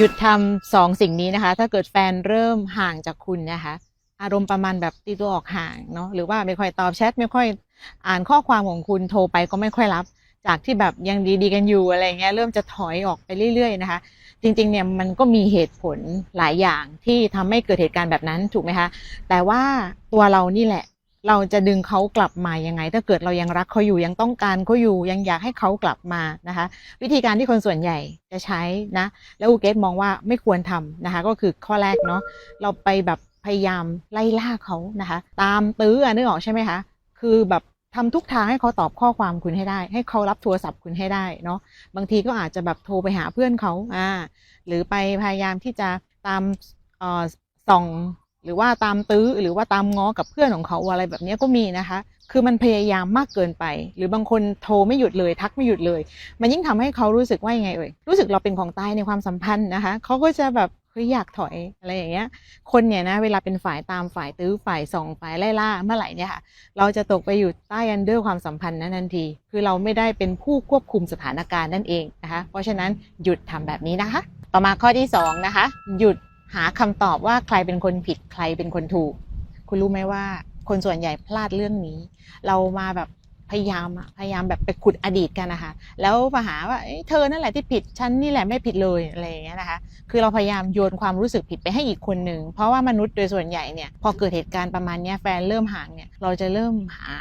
หยุดทำสองสิ่งนี้นะคะ ถ้าเกิดแฟนเริ่มห่างจากคุณนะคะ อารมณ์ประมาณแบบตีตัวออกห่างเนาะหรือว่าไม่ค่อยตอบแชทไม่ค่อยอ่านข้อความของคุณโทรไปก็ไม่ค่อยรับ จากที่แบบยังดีๆกันอยู่อะไรเงี้ยเริ่มจะถอยออกไปเรื่อย ๆ นะคะ จริงๆเนี่ยมันก็มีเหตุผลหลายอย่างที่ทำให้เกิดเหตุการณ์แบบนั้นถูกไหมคะแต่ว่าตัวเรานี่แหละ เราจะดึงเขากลับมายังไง ถ้าเกิดเรายังรักเขาอยู่ยังต้องการเขาอยู่ยังอยากให้เขากลับมานะคะ วิธีการที่คนส่วนใหญ่จะใช้นะ แล้วอูเกตมองว่าไม่ควรทำนะคะ ก็คือข้อแรกเนาะเราไปแบบพยายามไล่ล่าเขานะคะ ตามตื้ออนึกออกใช่ไหมคะคือแบบทำทุกทางให้เขาตอบข้อความคุณให้ได้ ให้เขารับโทรศัพท์คุณให้ได้เนาะบางทีก็อาจจะแบบโทรไปหาเพื่อนเขาอ่าหรือไปพยายามที่จะตามอ่อส่อง หรือว่าตามตื้อหรือว่าตามง้อกับเพื่อนของเขาอะไรแบบนี้ก็มีนะคะ คือมันพยายามมากเกินไป หรือบางคนโทรไม่หยุดเลยทักไม่หยุดเลย มันยิ่งทำให้เขารู้สึกว่ายังไงเอ่ยรู้สึกเราเป็นของตายในความสัมพันธ์นะคะ เขาก็จะแบบเฮ้ยอยากถอยอะไรอย่างเงี้ย คนเนี่ยนะเวลาเป็นฝ่ายตามฝ่ายตื้อฝ่ายส่องฝ่ายไล่ล่าเมื่อไหร่เนี่ยค่ะ เราจะตกไปอยู่ใต้อันเดอร์ความสัมพันธ์นั้นทันที คือเราไม่ได้เป็นผู้ควบคุมสถานการณ์นั่นเองนะคะ เพราะฉะนั้นหยุดทำแบบนี้นะคะ ต่อมาข้อที่สองนะคะหยุด หาคำตอบว่าใครเป็นคนผิดใครเป็นคนถูก คุณรู้ไหมว่า คนส่วนใหญ่พลาดเรื่องนี้ เรามาแบบ พยายามอะพยายามแบบไปขุดอดีตกันนะคะแล้วมาหาว่าเธอนั่นแหละที่ผิดฉันนี่แหละไม่ผิดเลยอะไรอย่างเงี้ยนะคะ คือเราพยายามโยนความรู้สึกผิดไปให้อีกคนหนึ่งเพราะว่ามนุษย์โดยส่วนใหญ่เนี่ยพอเกิดเหตุการณ์ประมาณเนี้ยแฟนเริ่มห่างเนี่ยเราจะเริ่มหา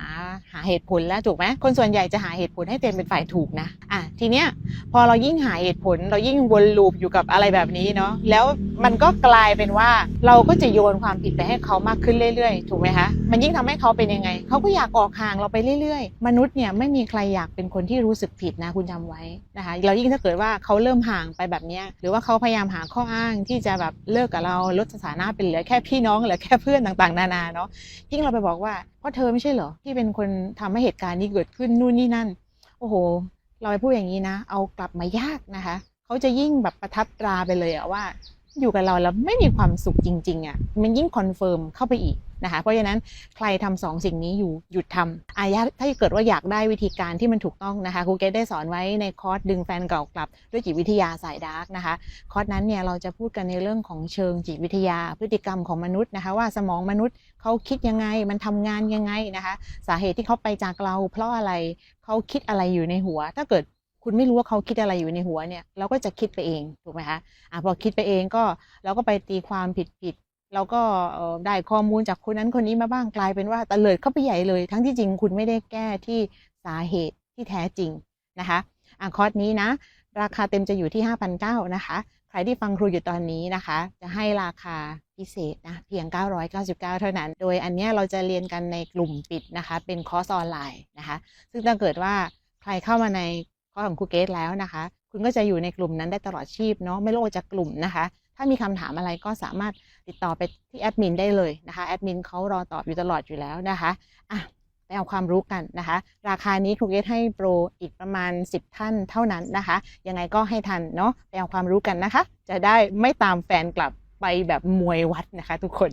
หาเหตุผลแล้วถูกไหมคนส่วนใหญ่จะหาเหตุผลให้ตัวเองเป็นฝ่ายถูกนะอะทีเนี้ยพอเรายิ่งหาเหตุผล เรายิ่งวนลูปอยู่กับอะไรแบบนี้เนาะแล้วมันก็กลายเป็นว่าเราก็จะโยนความผิดไปให้เขามากขึ้นเรื่อยๆ ถูกไหมคะมันยิ่งทำให้เขาเป็นยังไงเขาก็อยากออกห่างเราไปเรื่อยๆมนุษย์เนี่ยไม่มีใครอยากเป็นคนที่รู้สึกผิดนะคุณจำไว้นะคะเรายิ่งถ้าเกิดว่าเขาเริ่มห่างไปแบบนี้หรือว่าเขาพยายามหาข้ออ้างที่จะแบบเลิกกับเราลดสถานะเป็นเหลือแค่พี่น้องเหลือแค่เพื่อนต่างๆ นานาเนาะยิ่งเราไปบอกว่าเพราะเธอไม่ใช่เหรอที่เป็นคนทำให้เหตุการณ์นี้เกิดขึ้นนู่นนี่นั่น โอ้โห เราไปพูดอย่างนี้นะ เอากลับมายากนะคะ เขาจะยิ่งแบบประทับตราไปเลยอะว่า อยู่กับเราแล้วไม่มีความสุขจริงๆอะมันยิ่งคอนเฟิร์มเข้าไปอีกนะคะเพราะฉะนั้นใครทำสองสิ่งนี้อยู่หยุดทำอายะถ้าเกิดว่าอยากได้วิธีการที่มันถูกต้องนะคะครูเกดได้สอนไว้ในคอร์สดึงแฟนเก่ากลับ ด้วยจิตวิทยาสายดาร์กนะคะคอร์สนั้นเนี่ยเราจะพูดกันในเรื่องของเชิงจิตวิทยา พฤติกรรมของมนุษย์นะคะว่าสมองมนุษย์เขาคิดยังไงมันทำงานยังไงนะคะ สาเหตุที่เขาไปจากเราเพราะอะไรเขาคิดอะไรอยู่ในหัว ถ้าเกิด คุณไม่รู้ว่าเขาคิดอะไรอยู่ในหัวเนี่ย เราก็จะคิดไปเองถูกไหมคะอะพอคิดไปเองก็เราก็ไปตีความผิดผิดเราก็ได้ข้อมูลจากคนนั้นคนนี้มาบ้างกลายเป็นว่าตะเลิดเข้าไปใหญ่เลย ทั้งที่จริงคุณไม่ได้แก้ที่สาเหตุที่แท้จริงนะคะอะคอร์สนี้นะ ราคาเต็มจะอยู่ที่ 5,900นะคะ ใครที่ฟังครูอยู่ตอนนี้นะคะ จะให้ราคาพิเศษนะเพียง 999 เท่านั้น โดยอันนี้เราจะเรียนกันในกลุ่มปิดนะคะ เป็นคอร์สออนไลน์นะคะ ซึ่งถ้าเกิดว่าใครเข้ามาใน อของครูเกตแล้วนะคะ คุณก็จะอยู่ในกลุ่มนั้นได้ตลอดชีพเนาะไม่โลดจากกลุ่มนะคะ ถ้ามีคำถามอะไรก็สามารถติดต่อไปที่แอดมินได้เลยนะคะแอดมินเขารอตอบอยู่ตลอดอยู่แล้วนะคะอะไปเอาความรู้กันนะคะ ราคานี้ครูเกตให้โปรอีกประมาณ 10 ท่านเท่านั้นนะคะ ยังไงก็ให้ทันเนาะไปเอาความรู้กันนะคะ จะได้ไม่ตามแฟนกลับไปแบบมวยวัดนะคะ ทุกคน